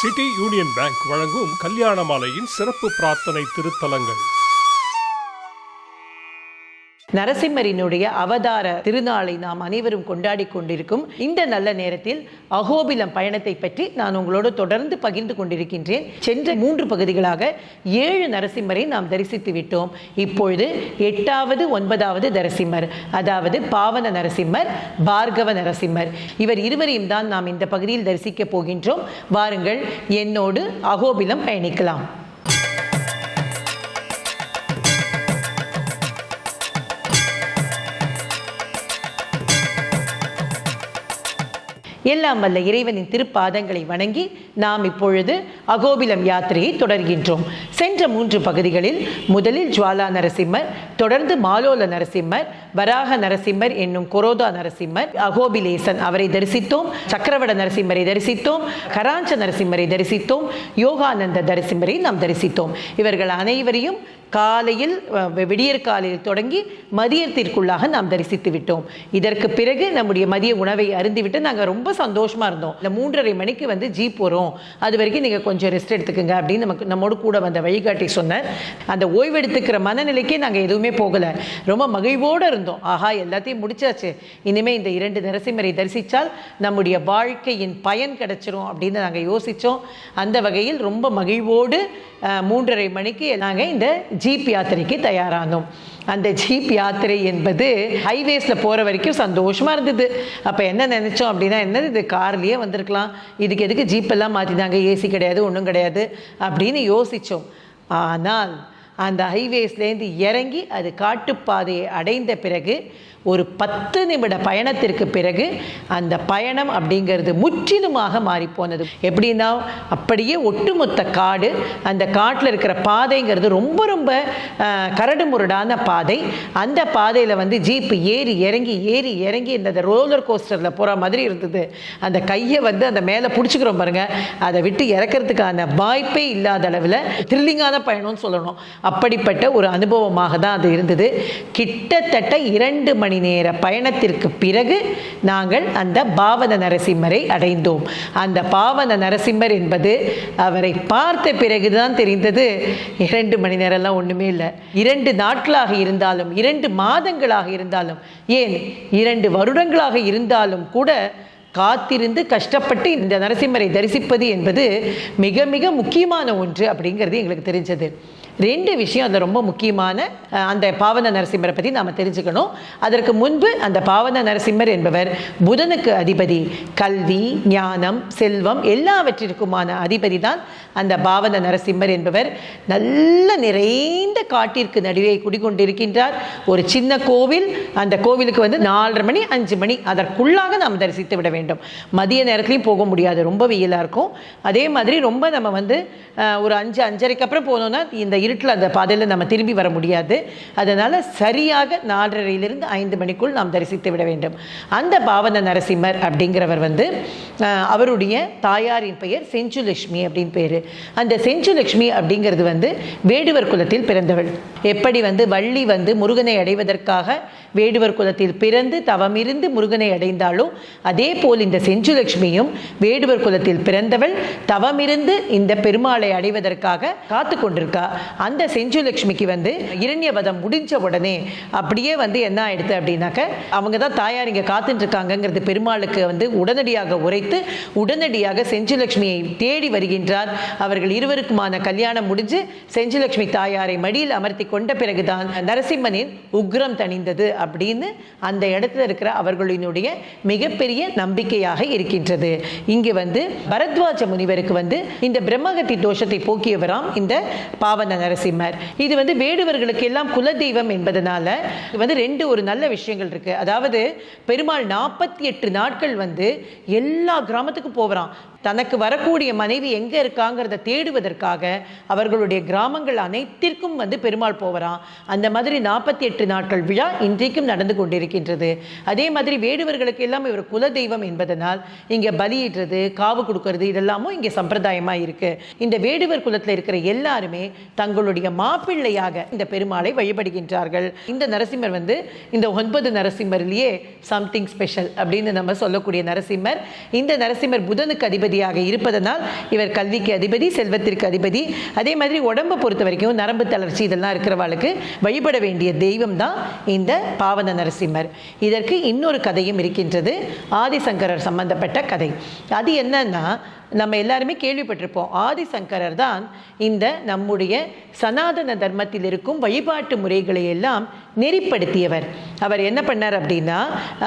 City union bank வழங்கும் கல்யாண மாலையின் சிறப்பு பிரார்த்தனை திருத்தலங்கள். நரசிம்மரினுடைய அவதார திருநாளை நாம் அனைவரும் கொண்டாடி கொண்டிருக்கும் இந்த நல்ல நேரத்தில் அகோபிலம் பயணத்தை பற்றி நான் உங்களோடு தொடர்ந்து பகிர்ந்து கொண்டிருக்கின்றேன். சென்ற மூன்று பகுதிகளாக ஏழு நரசிம்மரை நாம் தரிசித்து விட்டோம். இப்பொழுது எட்டாவது ஒன்பதாவது நரசிம்மர் அதாவது பாவன நரசிம்மர் பார்கவ நரசிம்மர். இவர் இருவரையும் தான் நாம் இந்த பகுதியில் தரிசிக்கப் போகின்றோம். வாருங்கள் என்னோடு அகோபிலம் பயணிக்கலாம். எல்லாம் வல்ல இறைவனின் திருப்பாதங்களை வணங்கி நாம் இப்பொழுது அகோபிலம் யாத்திரையை தொடர்கின்றோம். சென்ற மூன்று பகுதிகளில் முதலில் ஜுவாலா நரசிம்மர் தொடர்ந்து மாலோல நரசிம்மர் வராக நரசிம்மர் என்னும் கொரோதா நரசிம்மர் அகோபிலேசன் அவரை தரிசித்தோம் சக்கரவட நரசிம்மரை தரிசித்தோம் கராஞ்ச நரசிம்மரை தரிசித்தோம் யோகானந்த நரசிம்மரை நாம் தரிசித்தோம். இவர்கள் அனைவரையும் காலையில் விடியற் காலையில் தொடங்கி மதியத்திற்குள்ளாக நாம் தரிசித்து விட்டோம். இதற்கு பிறகு நம்முடைய மதிய உணவை அருந்திவிட்டு நாங்கள் ரொம்ப சந்தோஷமாக இருந்தோம். இந்த மூன்றரை மணிக்கு வந்து ஜீப் வரும். அது வரைக்கும் நீங்கள் கொஞ்சம் ரெஸ்ட் எடுத்துக்கங்க அப்படின்னு நமக்கு நம்மோடு கூட வந்த வழிகாட்டி சொன்னேன் அந்த ஓய்வெடுத்துக்கிற மனநிலைக்கே நாங்கள் எதுவுமே போகலை. ரொம்ப மகிழ்வோடு இருந்தோம். ஆஹா எல்லாத்தையும் முடிச்சாச்சு. இனிமேல் இந்த இரண்டு நரசிம்மரை தரிசித்தால் நம்முடைய வாழ்க்கையின் பயன் கிடைச்சிரும் அப்படின்னு நாங்கள் யோசித்தோம் அந்த வகையில் ரொம்ப மகிழ்வோடு மூன்றரை மணிக்கு நாங்கள் இந்த ஜீப் யாத்திரைக்கு தயாரானோம். அந்த ஜீப் யாத்திரை என்பது ஹைவேஸில் போகிற வரைக்கும் சந்தோஷமாக இருந்தது. அப்போ என்ன நினச்சோம் அப்படின்னா என்னது இது கார்லேயே வந்திருக்கலாம். இதுக்கு எதுக்கு ஜீப்பெல்லாம் மாற்றினாங்க ஏசி கிடையாது ஒன்றும் கிடையாது அப்படின்னு யோசித்தோம் ஆனால் அந்த ஹைவேஸ்லேருந்து இறங்கி அது காட்டுப்பாதையை அடைந்த பிறகு ஒரு பத்து நிமிட பயணத்திற்கு பிறகு அந்த பயணம் அப்படிங்கிறது முற்றிலுமாக மாறிப்போனது. எப்படின்னா அப்படியே ஒட்டுமொத்த காடு அந்த காட்டில் இருக்கிற பாதைங்கிறது ரொம்ப ரொம்ப கரடு முரடான பாதை. அந்த பாதையில் வந்து ஜீப்பு ஏறி இறங்கி ஏறி இறங்கி இந்த ரோலர் கோஸ்டரில் போகிற மாதிரி இருந்தது. அந்த கையை வந்து அந்த மேலே பிடிச்சிக்கிறோம் பாருங்கள் அதை விட்டு இறக்கிறதுக்கான வாய்ப்பே இல்லாத அளவில் த்ரில்லிங்கான பயணம்னு சொல்லணும். அப்படிப்பட்ட ஒரு அனுபவமாக தான் அது இருந்தது. கிட்டத்தட்ட இரண்டு மணி நேர பயணத்திற்கு பிறகு நாங்கள் அந்த பாவன நரசிம்மரை அடைந்தோம். அந்த பாவன நரசிம்மர் என்பது அவரை பார்த்த பிறகுதான் தெரிந்தது. இரண்டு மணி நேரம்லாம் ஒன்றுமே இல்லை. இரண்டு நாட்களாக இருந்தாலும் இரண்டு மாதங்களாக இருந்தாலும் ஏன் இரண்டு வருடங்களாக இருந்தாலும் கூட காத்திருந்து கஷ்டப்பட்டு இந்த நரசிம்மரை தரிசிப்பது என்பது மிக மிக முக்கியமான ஒன்று அப்படிங்கிறது எங்களுக்கு தெரிஞ்சது. ரெண்டு விஷயம் அது ரொம்ப முக்கியமான அந்த பாவன நரசிம்மரை பற்றி நாம் தெரிஞ்சுக்கணும். அதற்கு முன்பு அந்த பாவன நரசிம்மர் என்பவர் புதனுக்கு அதிபதி. கல்வி ஞானம் செல்வம் எல்லாவற்றிற்குமான அதிபதி தான் அந்த பாவன நரசிம்மர் என்பவர். நல்ல நிறைந்த காட்டிற்கு நடுவே குடிகொண்டிருக்கின்றார். ஒரு சின்ன கோவில் அந்த கோவிலுக்கு வந்து நாலரை மணி அஞ்சு மணி அதற்குள்ளாக நாம் தரிசித்து விட வேண்டும். மதிய நேரத்துலையும் போக முடியாது ரொம்ப வெயிலாக இருக்கும். அதே மாதிரி ரொம்ப நம்ம வந்து ஒரு அஞ்சு அஞ்சரைக்கு அப்புறம் போனோம்னா இந்த இருட்டில் அந்த பாதையில் நம்ம திரும்பி வர முடியாது. அதனால் சரியாக நாலரையிலிருந்து ஐந்து மணிக்குள் நாம் தரிசித்து விட வேண்டும். அந்த பாவன நரசிம்மர் அப்படிங்கிறவர் வந்து அவருடைய தாயாரின் பெயர் செஞ்சுலட்சுமி அப்படின்னு பேர். அந்த செஞ்சுலட்சுமி அப்படிங்கிறது வந்து வேடுவர் குலத்தில் பிறந்தவள். எப்படி வந்து வள்ளி வந்து முருகனை அடைவதற்காக வேடுவர் குலத்தில் பிறந்து தவமிருந்து முருகனை அடைந்தாலோ அதே போல் இந்த செஞ்சுலட்சுமியும் வேடுவர் குலத்தில் பிறந்தவள் தவமிருந்து இந்த பெருமாளை அடைவதற்காக காத்து கொண்டிருக்கா அந்த செஞ்சுலட்சுமிக்கு வந்து இரண்யவதம் முடிஞ்ச உடனே அப்படியே வந்து என்ன ஆயிடுது அப்படின்னாக்க அவங்க தான் தாயார் இங்கே காத்துட்டு இருக்காங்கங்கிறது பெருமாளுக்கு வந்து உடனடியாக உரைத்து உடனடியாக செஞ்சுலட்சுமியை தேடி வருகின்றார். அவர்கள் இருவருக்குமான கல்யாணம் முடிஞ்சு செஞ்சுலட்சுமி தாயாரை மடியில் அமர்த்தி கொண்ட பிறகுதான் நரசிம்மனின் உக்ரம் தணிந்தது அப்படின்னு அந்த இடத்துல இருக்கிற அவர்களினுடைய மிகப்பெரிய நம்பிக்கையாக இருக்கின்றது. இங்கு வந்து பரத்வாஜ முனிவருக்கு வந்து இந்த பிரம்மகத்தி தோஷத்தை போக்கியவராம் இந்த பாவன நரசிம்மர். இது வந்து வேடுவர்களுக்கு எல்லாம் குலதெய்வம் என்பதனால இது வந்து ரெண்டு ஒரு நல்ல விஷயங்கள் இருக்கு. அதாவது பெருமாள் நாற்பத்தி எட்டு நாட்கள் வந்து எல்லா கிராமத்துக்கும் போகிறான் தனக்கு வரக்கூடிய மனைவி எங்கே இருக்காங்கிறத தேடுவதற்காக அவர்களுடைய கிராமங்கள் அனைத்திற்கும் வந்து பெருமாள் போவரான் அந்த மாதிரி நாற்பத்தி எட்டு நாட்கள் விழா இன்றைக்கும் நடந்து கொண்டிருக்கின்றது. அதே மாதிரி வேடுவர்களுக்கு எல்லாம் இவர் குலதெய்வம் என்பதனால் இங்கே பலியிடுறது காவு கொடுக்கறது இதெல்லாமும் இங்கே சம்பிரதாயமாக இருக்கு இந்த வேடுவர் குலத்தில் இருக்கிற எல்லாருமே தங்கள் தங்களுடைய மாப்பிள்ளையாக இந்த பெருமாளை வழிபடுகின்றார்கள். இந்த நரசிம்மர் வந்து இந்த ஒன்பது நரசிம்மர்லேயே சம்திங் ஸ்பெஷல் அப்படின்னு நம்ம சொல்லக்கூடிய நரசிம்மர். இந்த நரசிம்மர் புதனுக்கு அதிபதியாக இருப்பதனால் இவர் கல்விக்கு அதிபதி செல்வத்திற்கு அதிபதி. அதே மாதிரி உடம்பை பொறுத்த வரைக்கும் நரம்பு தளர்ச்சி இதெல்லாம் இருக்கிறவாளுக்கு வழிபட வேண்டிய தெய்வம் தான் இந்த பாவன நரசிம்மர். இதற்கு இன்னொரு கதையும் இருக்கின்றது. ஆதிசங்கரர் சம்பந்தப்பட்ட கதை. அது என்னன்னா நம்ம எல்லாருமே கேள்விப்பட்டிருப்போம். ஆதிசங்கரர் தான் இந்த நம்முடைய சனாதன தர்மத்தில் இருக்கும் வழிபாட்டு முறைகளை எல்லாம் நெறிப்படுத்தியவர். அவர் என்ன பண்ணார் அப்படின்னா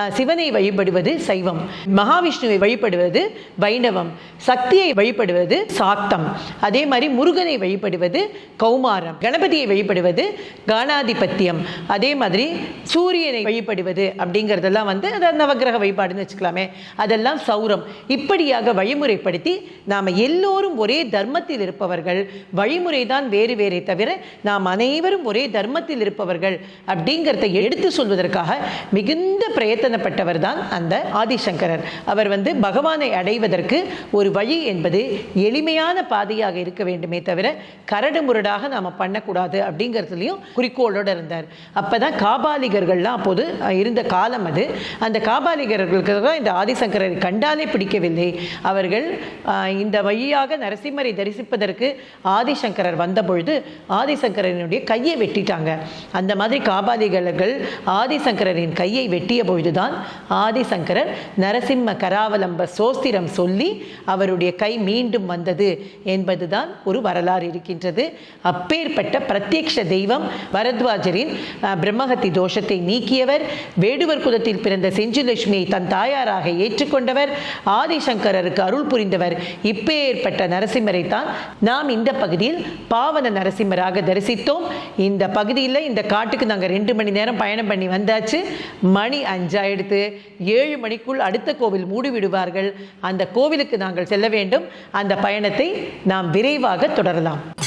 சிவனை வழிபடுவது சைவம் மகாவிஷ்ணுவை வழிபடுவது வைணவம் சக்தியை வழிபடுவது சாக்தம் அதே மாதிரி முருகனை வழிபடுவது கௌமாரம் கணபதியை வழிபடுவது கானாதிபத்தியம் அதே மாதிரி சூரியனை வழிபடுவது அப்படிங்கிறதெல்லாம் வந்து அது நவக்கிரக வழிபாடுன்னு வச்சுக்கலாமே. அதெல்லாம் சௌரம். இப்படியாக வழிமுறைப்படுத்தி நாம் எல்லோரும் ஒரே தர்மத்தில் இருப்பவர்கள் வழிமுறை தான் வேறு வேறே தவிர நாம் அனைவரும் ஒரே தர்மத்தில் இருப்பவர்கள் அப்படிங்கிறத எடுத்து சொல்வதற்காக மிகுந்த பிரயத்தனப்பட்டவர் தான் அந்த ஆதிசங்கரர். அவர் வந்து பகவானை அடைவதற்கு ஒரு வழி என்பது எளிமையான பாதையாக இருக்க வேண்டுமே தவிர கரடு முரடாக நாம் பண்ணக்கூடாது அப்படிங்கிறதுலையும் குறிக்கோளோடு இருந்தார். அப்போ தான் காபாலிகர்கள்லாம் அப்போது இருந்த காலம் அது. அந்த காபாலிகர்களுக்கு தான் இந்த ஆதிசங்கரரை கண்டாலே பிடிக்கவில்லை. அவர்கள் இந்த வழியாக நரசிம்மரை தரிசிப்பதற்கு ஆதிசங்கரர் வந்தபொழுது ஆதிசங்கரனுடைய கையை வெட்டிட்டாங்க. அந்த மாதிரி காபாலிகர்கள் ஆதி ஆதிசங்கரரின் கையை வெட்டிய பொழுதுதான் ஆதிசங்கரர் நரசிம்ம கராவலம்ப சோஸ்திரம் சொல்லி அவருடைய கை மீண்டும் வந்தது என்பதுதான் ஒரு வரலாறு இருக்கின்றது. அப்பேற்பட்ட பிரத்யக்ஷ தெய்வம் பரத்வாஜரின் அஹ், பிரம்மஹத்தி தோஷத்தை நீக்கியவர் வேடுவர் குலத்தில் பிறந்த செஞ்சுலட்சுமியை தன் தாயாராக ஏற்றுக்கொண்டவர் ஆதிசங்கரருக்கு அருள் புரிந்தவர். இப்பேற்பட்ட நரசிம்மரைத்தான் நாம் இந்த பகுதியில் பாவன நரசிம்மராக தரிசித்தோம். இந்த பகுதியில் இந்த காட்டுக்கு நாங்கள் ரெண்டு மணி நேரம் பயணம் பண்ணி வந்தாச்சு. மணி அஞ்சாயிடுத்து. ஏழு மணிக்குள் அடுத்த கோவில் மூடி விடுவார்கள் அந்த கோவிலுக்கு நாங்கள் செல்ல வேண்டும். அந்த பயணத்தை நாம் விரைவாக தொடரலாம்.